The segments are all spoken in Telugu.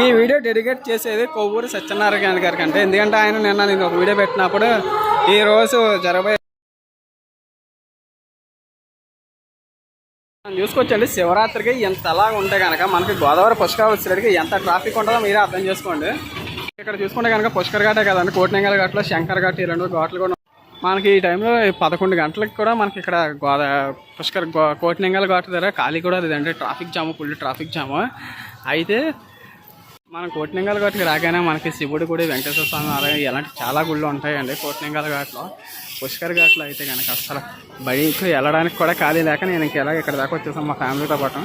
ఈ వీడియో డెడికేట్ చేసేది కొవ్వూరు సత్యనారాయణ గారికి అంటే ఎందుకంటే ఆయన నిన్న నేను ఒక వీడియో పెట్టినప్పుడు ఈ రోజు జరగబోయే మనం చూసుకోవచ్చండి శివరాత్రికి ఎంత అలా ఉంటే కనుక మనకి గోదావరి పుష్కర వచ్చేటికి ఎంత ట్రాఫిక్ ఉంటుందో మీరే అర్థం చేసుకోండి. ఇక్కడ చూసుకుంటే కనుక పుష్కర్ ఘాటే కదండి. కోటినెంగల్ ఘాట్లో శంకర్ ఘాట్ ఈ రెండు ఘాట్లు కూడా మనకి ఈ టైంలో పదకొండు గంటలకు కూడా మనకి ఇక్కడ గోదా పుష్కర్ గో ఘాట్ దగ్గర ఖాళీ కూడా లేదండి. Traffic jam full traffic jam. అయితే మనం కోటినింగల ఘాట్కి రాగానే మనకి శివుడు గుడి వెంకటేశ్వర స్వామి ఆలయం ఇలాంటి చాలా గుళ్ళు ఉంటాయండి కోటినింగల ఘాట్లో పుష్కర్ ఘాట్లో అయితే కనుక అసలు బయటకు వెళ్ళడానికి కూడా ఖాళీ లేక నేను ఇంకెలా ఇక్కడ దాకా వచ్చేసాను మా ఫ్యామిలీతో పాటు.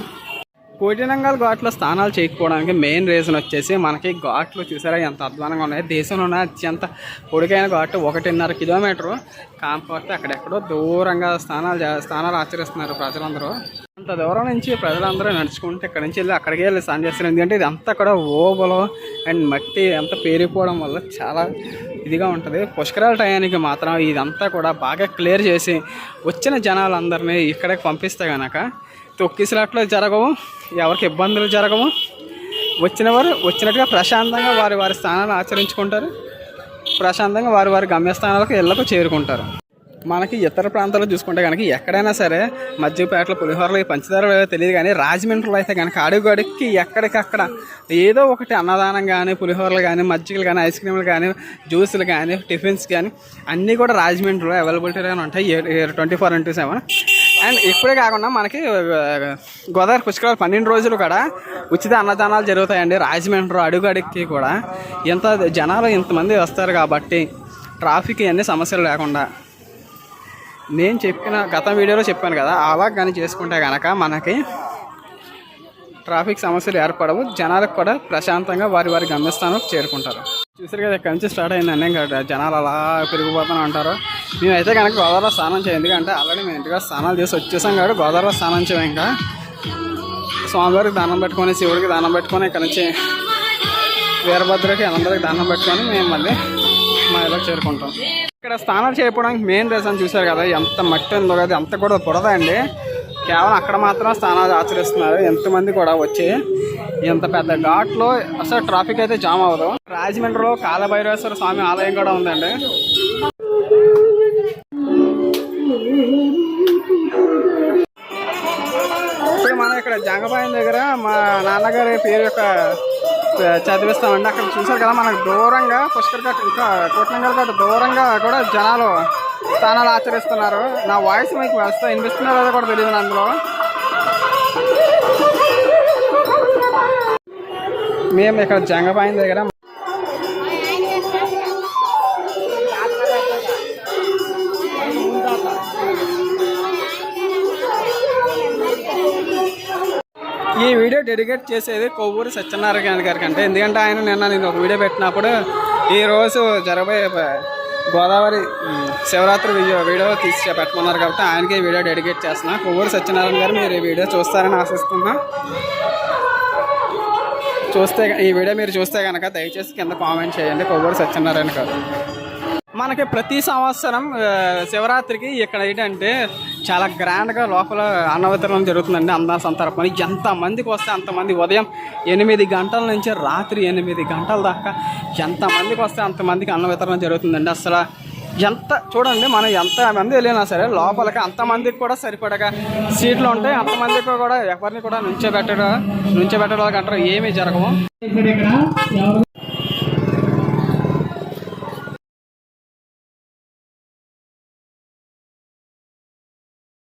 కోటినంగల్ ఘాట్లో స్నానాలు చేయకపోవడానికి మెయిన్ రీజన్ వచ్చేసి మనకి ఘాట్లు చూసారా ఎంత అధ్వానంగా ఉన్నాయి. దేశంలోనే అత్యంత పొడిగైన ఘాటు ఒకటిన్నర కిలోమీటరు. కాకపోతే అక్కడెక్కడో దూరంగా స్నానాలు స్నానాలు ఆచరిస్తున్నారు ప్రజలందరూ. అంత దూరం నుంచి ప్రజలందరూ నడుచుకుంటే ఇక్కడ నుంచి వెళ్ళి అక్కడికి వెళ్ళి స్నానం చేస్తారు. ఎందుకంటే ఇది అంతా కూడా ఓబలో అండ్ మట్టి అంతా పేరిపోవడం వల్ల చాలా ఇదిగా ఉంటుంది. పుష్కరాల టయానికి మాత్రం ఇదంతా కూడా బాగా క్లియర్ చేసి వచ్చిన జనాలందరినీ ఇక్కడికి పంపిస్తే కనుక తొక్కిసలాట్లు జరగవు ఎవరికి ఇబ్బందులు జరగవు. వచ్చిన వారు వచ్చినట్టుగా ప్రశాంతంగా వారి వారి స్థానాలు ఆచరించుకుంటారు. ప్రశాంతంగా వారి వారి గమ్యస్థానాలకు ఇళ్ళకు చేరుకుంటారు. మనకి ఇతర ప్రాంతాల్లో చూసుకుంటే కనుక ఎక్కడైనా సరే మధ్యపేటలో పులిహోరలు పంచదార తెలియదు కానీ రాజమండ్రిలో అయితే కనుక అడుగు ఎక్కడికక్కడ ఏదో ఒకటి అన్నదానం కానీ పులిహోరలు కానీ మజ్జిగలు కానీ ఐస్ క్రీములు కానీ జ్యూసులు కానీ టిఫిన్స్ కానీ అన్నీ కూడా రాజమండ్రిలో అవైలబిలిటీగానే ఉంటాయి. Twenty four into seven and ఇప్పుడే కాకుండా మనకి గోదావరి పుష్కరాలు పన్నెండు రోజులు కూడా ఉచిత అన్నదానాలు జరుగుతాయండి రాజమండ్రి అడుగు కూడా. ఇంత జనాలు ఇంతమంది వస్తారు కాబట్టి ట్రాఫిక్ అన్ని సమస్యలు లేకుండా. నేను చెప్పిన గత వీడియోలో చెప్పాను కదా అలా కానీ చేసుకుంటే కనుక మనకి ట్రాఫిక్ సమస్యలు ఏర్పడవు జనాలకు కూడా ప్రశాంతంగా వారి వారి గమ్యస్థానాలకు చేరుకుంటారు. చూసారు కదా ఇక్కడ నుంచి స్టార్ట్ అయిందండి ఇంకా జనాలు అలా పెరిగిపోతూనే ఉంటారు. మేమైతే కనుక గోదావరిలో స్నానం చేయం ఎందుకంటే ఆల్రెడీ మేము ఇంటిగా స్నానాలు చేసి వచ్చేసాం కాబట్టి గోదావరిలో స్నానం చేయం ఇంకా. స్వామివారికి దానం పెట్టుకొని శివుడికి దానం పెట్టుకొని ఇక్కడ నుంచి వీరభద్రకి అందరికి దానం పెట్టుకొని మేము మళ్ళీ మా ఇలా చేరుకుంటాం. ఇక్కడ స్నానాలు చేయడానికి మెయిన్ రీజన్ చూశారు కదా ఎంత మట్టి ఉందో కదా ఎంత కూడా బురద అండి కేవలం అక్కడ మాత్రం స్నానాలు ఆచరిస్తున్నారు. ఎంతమంది కూడా వచ్చి ఇంత పెద్ద ఘాట్లో అసలు ట్రాఫిక్ అయితే జామ్ అవ్వదు. రాజమండ్రిలో కాలభైరవేశ్వర స్వామి ఆలయం కూడా ఉందండి. ఇప్పుడు మనం ఇక్కడ జంగపాయం దగ్గర మా నాన్నగారి పేరు యొక్క చదివిస్తామండి అక్కడ చూసారు కదా మనకు దూరంగా పుష్కర్ ఘాట్ ఇంకా కోట్లంగల్ ఘాట్ దూరంగా కూడా జనాలు స్థానాలు ఆచరిస్తున్నారు. నా వాయిస్ మీకు వస్తా వినిపిస్తుందో లేదో కూడా తెలియదు అందులో. మేము ఇక్కడ జంగపాయం దగ్గర ఈ వీడియో డెడికేట్ చేసేది కొవ్వూరు సత్యనారాయణ గారికి అంటే ఎందుకంటే ఆయన నిన్న నేను ఒక వీడియో పెట్టినప్పుడు ఈ రోజు జరగబోయే గోదావరి శివరాత్రి వీడియో వీడియో తీసి పెట్టమన్నారు కాబట్టి ఆయనకి వీడియో డెడికేట్ చేస్తున్నా. కొవ్వూరు సత్యనారాయణ గారు మీరు ఈ వీడియో చూస్తారని ఆశిస్తున్నా. చూస్తే ఈ వీడియో మీరు చూస్తే కనుక దయచేసి కింద కామెంట్ చేయండి కొవ్వూరు సత్యనారాయణ గారు. మనకి ప్రతి సంవత్సరం శివరాత్రికి ఇక్కడ ఏంటంటే చాలా గ్రాండ్గా లోపల అన్నవతరణం జరుగుతుందండి అన్న సంతర్పణ ఎంతమందికి వస్తే అంతమంది ఉదయం ఎనిమిది గంటల నుంచి రాత్రి ఎనిమిది గంటల దాకా ఎంతమందికి వస్తే అంతమందికి అన్న వితరణ జరుగుతుందండి. అసలు ఎంత చూడండి మనం ఎంత మంది వెళ్ళినా సరే లోపలికి అంతమందికి కూడా సరిపడగా సీట్లు ఉంటాయి అంతమందికి కూడా ఎవరిని కూడా నుంచోబెట్టడం నుంచోబెట్టడం అంటారు. ఏమీ జరగవు.